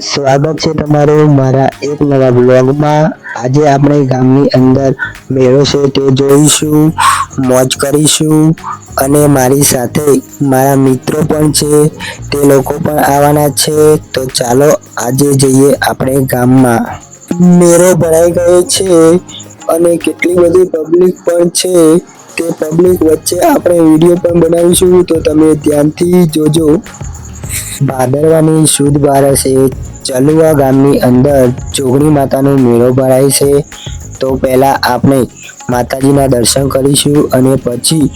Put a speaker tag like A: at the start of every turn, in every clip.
A: સ્વાગત છે તમારું મારા એક નવા બ્લોગમાં આજે આપણે ગામની અંદર મેળો છે તે જોઈશું, મોજ કરીશું અને મારી સાથે મારા મિત્રો પણ છે. તે લોકો પણ આવવાના છે. તો ચાલો આજે જઈએ આપણે ગામમાં. મેળો ભરાઈ ગયો છે અને કેટલી બધી પબ્લિક પણ છે. તે પબ્લિક વચ્ચે આપણે વીડિયો પણ બનાવીશું. તો તમે ધ્યાનથી જોજો. ભાદરવાની શુદ્ધ બારસે ચલુવા ગામની અંદર જોગણી માતાનો મેળો ભરાય છે. તો પહેલાં આપણે માતાજીના દર્શન કરીશું અને પછી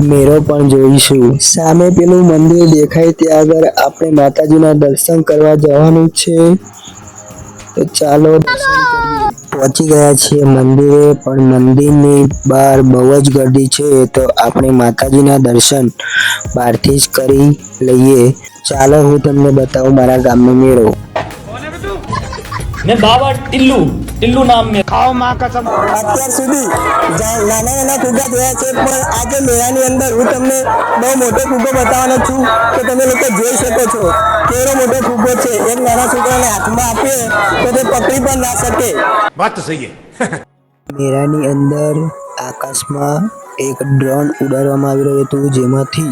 A: મેળો પણ જોઈશું. સામે પેલું મંદિર દેખાય ત્યાં આગળ આપણે માતાજીના દર્શન કરવા જવાનું છે. તો ચાલો પહોંચી ગયા છીએ મંદિરે, પણ મંદિરની બહાર બહુ જ ગર્દી છે, તો આપણે માતાજીના દર્શન બહારથી જ કરી લઈએ. ચાલો હું તમને બતાવું મારા ગામનો મેળો.
B: ને બાબા ટિલ્લુ ટિલ્લુ નામ મે
C: ખાઓ માં કસમ.
A: અત્યાર સુધી નાના નાના ફુગા જોયા છે પણ આજે મેળાની અંદર હું તમને બહુ મોટો ફુગો બતાવવાનો છું કે તમે લોકો જોઈ શકો છો કેવો મોટો ફુગો છે. એક નાના છોકરાને હાથમાં આપીએ તો તે પકડી પણ ના શકે.
C: વાત સહી
A: મેળાની અંદર આકાશમાં એક ડ્રોન ઉડાડવામાં આવી રહ્યું હતું જેમાંથી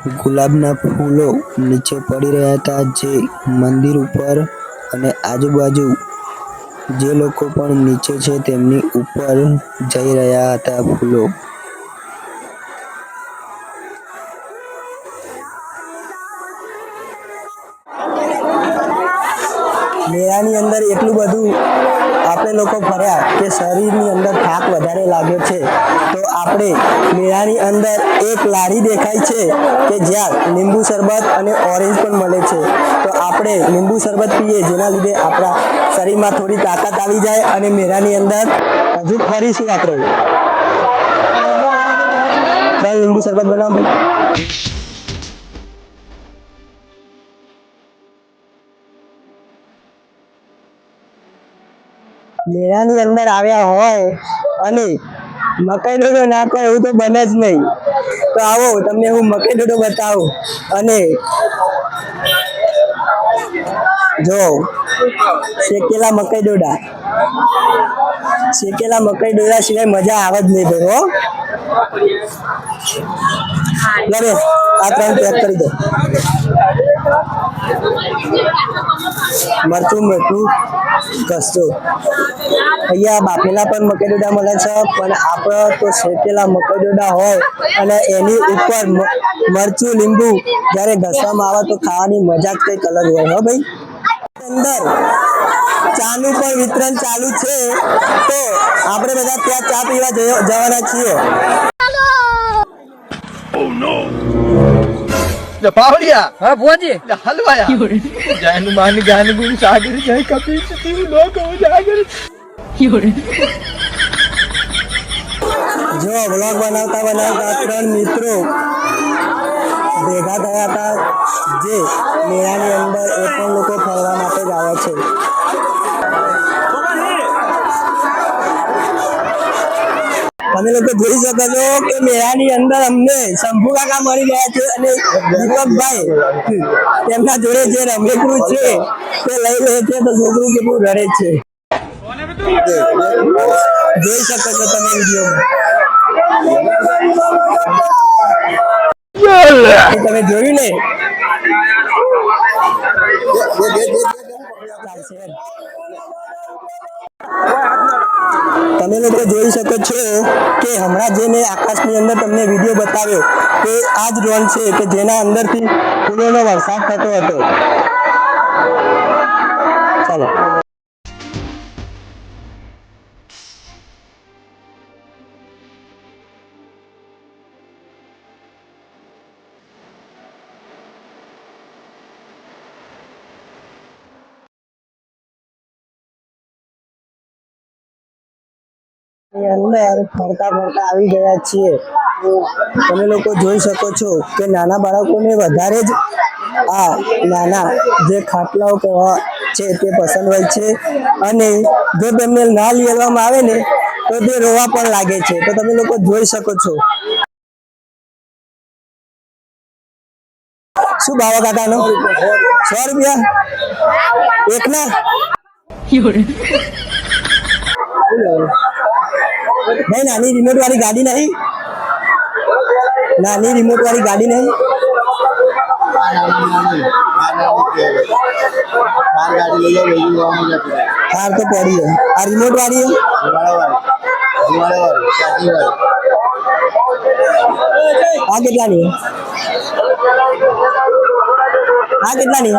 A: ગુલાબના ફૂલો નીચે પડી રહ્યા હતા જે મંદિર ઉપર અને આજુબાજુ જે લોકો પણ નીચે છે તેમની ઉપર જઈ રહ્યા હતા ફૂલો. મેળાની અંદર એટલું બધું આપણે લોકો ફર્યા કે શરીરની અંદર થાક વધારે લાગ્યો છે, તો આપણે મેળાની અંદર એક લારી દેખાય છે કે જ્યાં લીંબુ શરબત અને ઓરેન્જ પણ મળે છે. તો આપણે લીંબુ શરબત પીએ, જેના લીધે આપણા શરીરમાં થોડી તાકાત આવી જાય અને મેળાની અંદર હજુ ફરીશું આપણે લીંબુ શરબત બનાવો. મેળાની અંદર આવ્યા હોય અને મકાઈ ડોડો ના કરે એવું તો બને જ નહીં. તો આવો, તમને હું મકાઈ ડોડો બતાવું અને જો, શેકેલા મકાઈ ડોડા. શેકેલા મકાઈ ડોડા સિવાય મજા આવે જ નહીં ભાઈ, હો. લે આ ત્રણ પેક કરી દો. મરચું મીઠું કસ્તો. અહીંયા બાફેલા પણ મકાઈડોડા મળે છે, પણ આપણે તો શેકેલા મકાઈડોડા હોય અને એની ઉપર મરચું, લીંબુ જ્યારે ઘસવામાં આવે તો ખાવાની મજા જ કંઈક અલગ હોય, હો ભાઈ? અંદર ચાનું પણ વિતરણ ચાલુ છે તો આપણે બધા ત્યાં ચા પીવા જવાના છીએ જો બ્લોગ બનાવતા બનાવતા ત્રણ મિત્રો ભેગા થયા હતા જે મેળાની અંદર એ પણ લોકો ફરવા માટે જ આવે છે તમે લોકો જોઈ શકો છો કે મેળાની અંદર અમને શંભુ કાકા મળી ગયા છે અને દીપકભાઈ, તેમના જોડે જે રમકડું છે, તે લઈ લે છે તો છોકરું કેટલું રડે છે. જોઈ શકો છો તમે વિડીયોમાં. તમે જોયું ને? ચાલશે. તમે લોકો જોઈ શકો છો કે હમણાં જે મેં આકાશની અંદર તમને વીડિયો બતાવ્યો તે આ જ ડ્રોન છે કે જેના અંદરથી ફૂલોનો વરસાદ થતો હતો. ચાલો. અંદર ફરતા ફરતા આવી ગયા છીએ. તમે લોકો જોઈ શકો છો કે નાના બાળકોને વધારે જ આ નાના જે ખાટલાઓ કહેવા છે તે પસંદ હોય છે અને જો તેમને ના લેવામાં આવે ને તો તે રોવા પણ લાગે છે. તો તમે લોકો જોઈ શકો છો. શું ભાવ કાકાનો? સો રૂપિયા? એકના? ભાઈ નાની રિમોટ વાળી ગાડી નહીં. નાની રિમોટ વાળી ગાડી નહીં. કાર તો પડી આ રિમોટ વાળી આ કેટલાની આ કેટલાની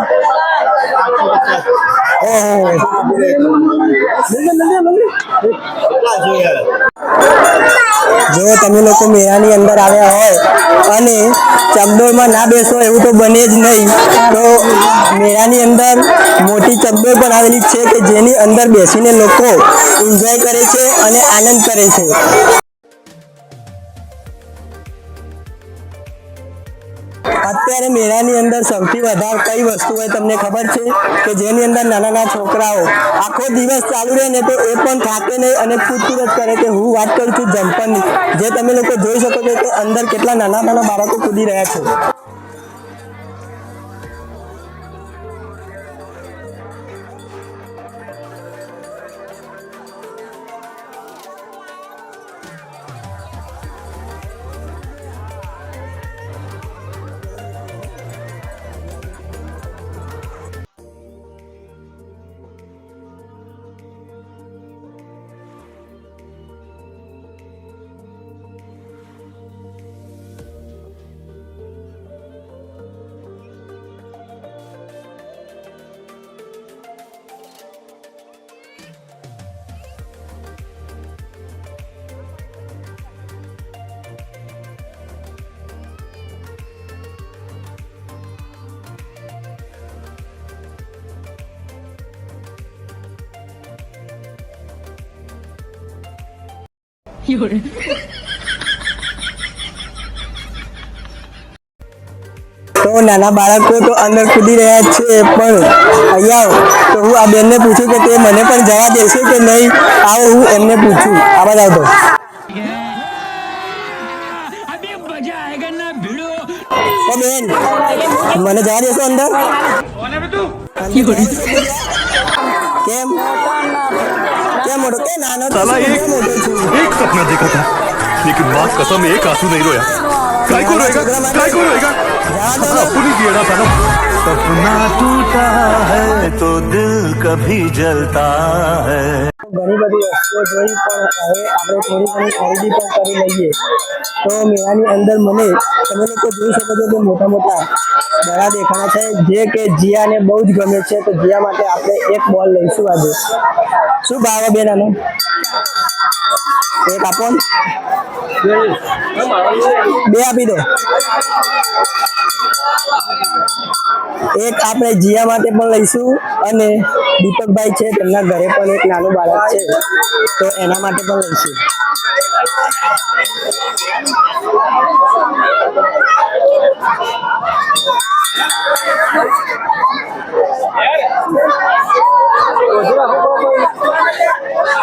A: જો તમે લોકો મેળાની અંદર આવ્યા હોય અને ચકડોળમાં ના બેસો એવું તો બને જ નહીં. તો મેળાની અંદર મોટી ચકડોળ પણ આવેલી છે કે જેની અંદર બેસીને લોકો એન્જોય કરે છે અને આનંદ કરે છે. અત્યારે મેળાની અંદર સૌથી વધારે કઈ વસ્તુ હોય તમને ખબર છે? કે જેની અંદર નાના નાના છોકરાઓ આખો દિવસ ચાલુ રહે ને તો એ પણ થાકે નહીં અને કૂદકૂદ કરે કે હું વાત કરું છું જમ્પરની. જે તમે લોકો જોઈ શકો છો કે અંદર કેટલા નાના નાના બાળકો કૂદી રહ્યા છે. તો નાના બાળકો તો અંદર કૂદી રહ્યા છે પણ અહીંયા તો હું આ બેનને પૂછું કે તે મને પણ જવા દેશે કે નહીં? આવો હું એમને પૂછું. આવા જાવ તો બેન મને જવા દેશો અંદર? કેમ?
D: साला एक एक सपना देखा था लेकिन माँ कसम एक आँसू नहीं रोया। काय को रोएगा काय को रोएगा
A: साला
D: पूरी गेड़ा था
E: सपना टूटा है तो दिल कभी जलता है।
A: ઘણી બધી વસ્તુઓ જોઈ, પણ હવે આપણે થોડી ઘણી ખરીદી પણ કરી લઈએ. તો મેળાની અંદર મને તમે લોકો જોઈ શકો છો કે મોટા મોટા દડા દેખાણા છે, જે કે જીયાને બહુ જ ગમે છે. તો જીયા માટે આપણે એક બોલ લઈશું આજે. શું ભાવ બેન આનો? એક આપો બે આપી દો. એક આપણે જીયા માટે પણ લઈશું અને દીપકભાઈ છે તેમના ઘરે પણ એક નાનું બાળક છે. તો એના માટે પણ લઈશું.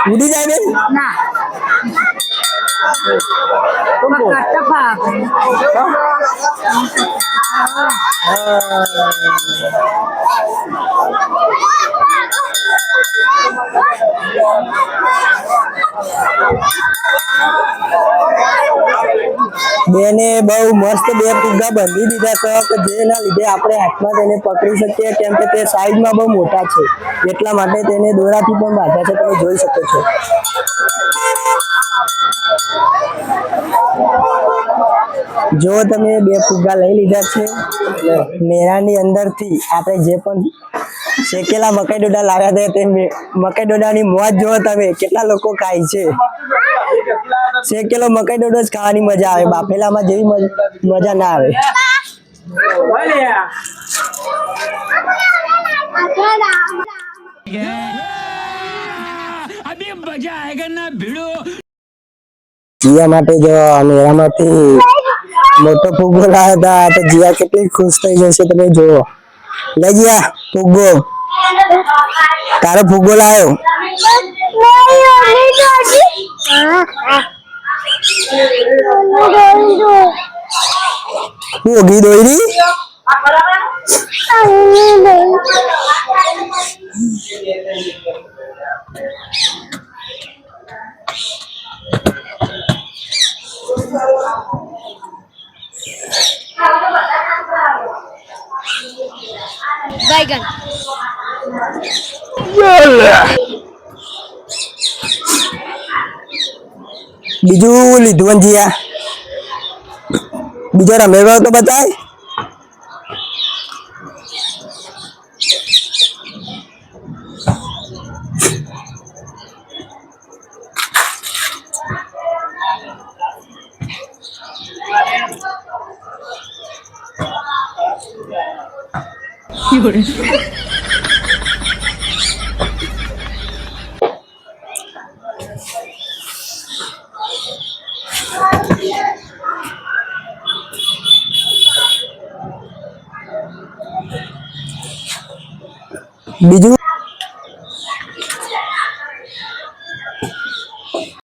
A: ઉડી જાય બેન?
F: ના. કટપા
A: બેને બહુ મસ્ત બે ફુગ્ગા બંધી દીધા છે કે જેના લીધે આપણે હાથમાં તેને પકડી શકીએ, કેમ કે તે સાઈઝમાં બહુ મોટા છે. એટલા માટે તેને દોરાથી પણ બાંધ્યા છે, તમે જોઈ શકો છો. જો તમે બે ફુગ્ગા લઈ લીધા છે મેળાની અંદરથી આપણે જે પણ શેકેલા મકાઈ ડોડા લાવ્યા હતા તે મકાઈ ડોડાની મોજ જુઓ તમે કેટલા લોકો ખાય છે. શેકેલો મકાઈ ડોડો જ ખાવાની મજા આવે બાફેલામાં જેવી મજ- મજા ના આવે. જીયા માટે જો મેરામાંથી મોટો ફુગ્ગો લાવ્યા હતા તો જીયા કેટલી ખુશ થઈ જશે તમે જુઓ. લે જીયા, ફુગ્ગો. તારો ફુગ્ગો લાવ્યો. હું ઘી દોરી
G: juragan.
A: Yalah. Bijuli duan dia. Bijara mereka tobat ai. Bijung